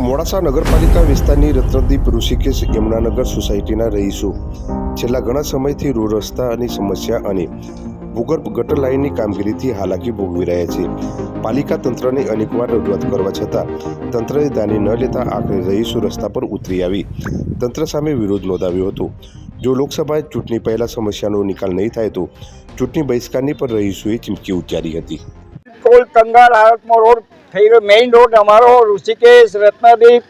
મોડાસા નગરપાલિકા વિસ્તારની રત્નદીપ ઋષિકેશ યમુનાનગર સોસાયટીના રહીશો. છેલ્લા ઘણા સમયથી રોડ રસ્તાની સમસ્યા અને ભૂગર્ભ ગટર લાઇનની કામગીરીથી હાલાકી ભોગવી રહ્યા છે. પાલિકા તંત્રને અનેકવાર રજૂઆત કરવા છતાં, તંત્રએ દાને ન લેતા આખરે રહીશો રસ્તા પર ઉતરી આવી. તંત્ર સામે વિરોધ નોંધાવ્યો હતો. જો લોકસભા ચૂંટણી પહેલાં સમસ્યાનો નિકાલ નહીં થાય તો ચૂંટણી બહિષ્કારની પર રહીશોએ ચીમકી ઉચ્ચારી હતી. ટોલ કંગાળ હાલતમાં રોડ થઈ ગયો. મેઇન રોડ અમારો ઋષિકેશ રત્નાદીપ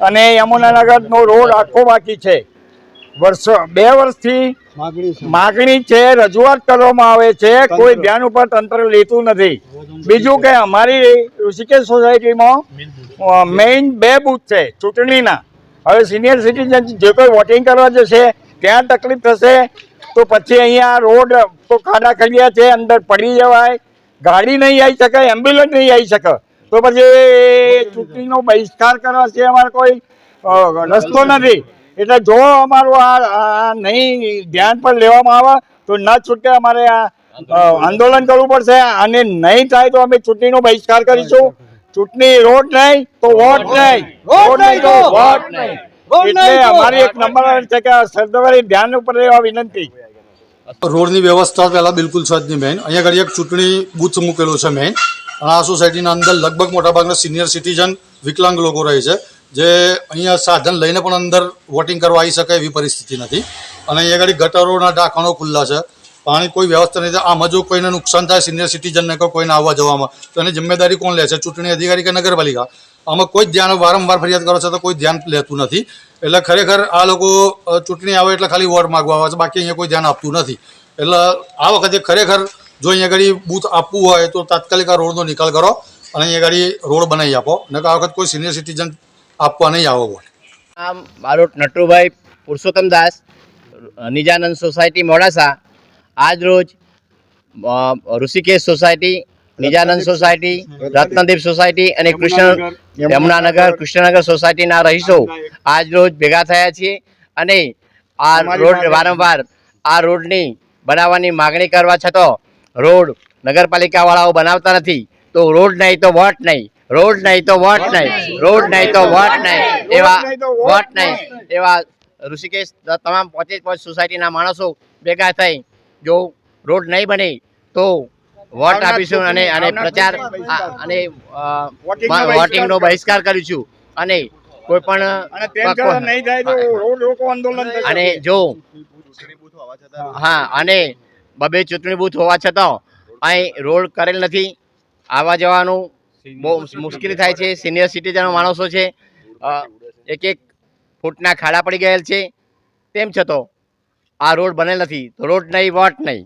અને યમુનાનગરનો રોડ આખો બાકી છે. વર્ષો બે વર્ષથી માગણી છે. રજૂઆત કરવામાં આવે છે. કોઈ ધ્યાન ઉપર તંત્ર લેતું નથી. બીજું કે અમારી ઋષિકેશ સોસાયટીમાં મેઇન બે બૂથ છે ચૂંટણીના. હવે સિનિયર સિટીઝન જે કોઈ વોટિંગ કરવા જશે ત્યાં તકલીફ થશે તો પછી અહીંયા રોડ તો ખાડા ખડિયા છે અંદર પડી જવાય. ગાડી નહીં આવી શકે એમ્બ્યુલન્સ નહીં આવી શકે. તો પછી ચૂંટણીનો બહિષ્કાર કરવા છે અમારે કોઈ રસ્તો નથી. એટલે જો અમારું આ નહીં ધ્યાન પર લેવામાં આવે તો ન છૂટકે અમારે આ આંદોલન કરવું પડશે. અને નહીં થાય તો અમે ચૂંટણીનો બહિષ્કાર કરીશું. ચૂંટણી રોડ નહીં તો વોટ નહીં. રોડ નહીં તો વોટ નહીં. એટલે અમારી એક નંબર છે કે સરદારી ધ્યાન ઉપર લેવા વિનંતી. રોડની વ્યવસ્થા પહેલાં બિલકુલ છે જ નહીં મેન અહીંયા ઘડી એક ચૂંટણી બૂથ મૂકેલું છે મેન અને આ સોસાયટીના અંદર લગભગ મોટાભાગના સિનિયર સિટીઝન વિકલાંગ લોકો રહે છે, જે અહીંયા સાધન લઈને પણ અંદર વોટિંગ કરવા આવી શકે એવી પરિસ્થિતિ નથી. અને અહીંયા ઘડી ગટરોના ઢાંકણો ખુલ્લા છે. પાણી કોઈ વ્યવસ્થા નથી આમાં જો કોઈને નુકસાન થાય સિનિયર સિટીઝનને કે કોઈને આવવા જવામાં, તો એની જિમ્મેદારી કોણ લે છે? ચૂંટણી અધિકારી કે નગરપાલિકા? આમાં કોઈ ધ્યાન વારંવાર ફરિયાદ કરો છો તો કોઈ ધ્યાન લેતું નથી. એટલે ખરેખર આ લોકો ચૂંટણી આવે એટલે ખાલી વોટ માગવા આવે છે. બાકી અહીંયા કોઈ ધ્યાન આપતું નથી. એટલે આ વખતે ખરેખર જો અહીંયા આગળ બૂથ આપવું હોય તો તાત્કાલિક આ રોડનો નિકાલ કરો અને અહીંયા આગળ રોડ બનાવી આપો. નકર આ વખત કોઈ સિનિયર સિટીઝન આપવા નહીં આવો હોય આમ મારો નટુભાઈ પુરુષોત્તમ દાસ, નિજાનંદ સોસાયટી મોડાસા. આજ રોજ Rishikesh society Nijanand society Ratnadeep society અને કૃષ્ણ યમુનાનગર. કૃષ્ણનગર સોસાયટીના રહીશો આજ રોજ ભેગા થયા છીએ અને આ રોડ વારંવાર આ રોડની બનાવવાની માગણી કરવા છતાં રોડ નગરપાલિકાવાળાઓ બનાવતા નથી. તો રોડ નહીં તો વોટ નહીં. રોડ નહીં તો વોટ નહીં. રોડ નહીં તો વોટ નહીં. એવા વોટ નહીં. એવા ઋષિકેશ તમામ પચીસ પાંચ સોસાયટીના માણસો ભેગા થઈ જો રોડ નહીં બને તો વોટ આપીશું અને અને પ્રચાર અને વોટિંગનો બહિષ્કાર કરીશું. અને કોઈ પણ. અને જો હા અને બબે ચૂંટણી બૂથ હોવા છતાં અહીં રોડ કરેલ નથી. આવવા જવાનું બહુ મુશ્કેલી થાય છે. સિનિયર સિટીઝન માણસો છે. એક એક ફૂટના ખાડા પડી ગયેલ છે. તેમ છતાં આ રોડ બનેલ નથી. તો રોડ નહીં વોટ નહીં.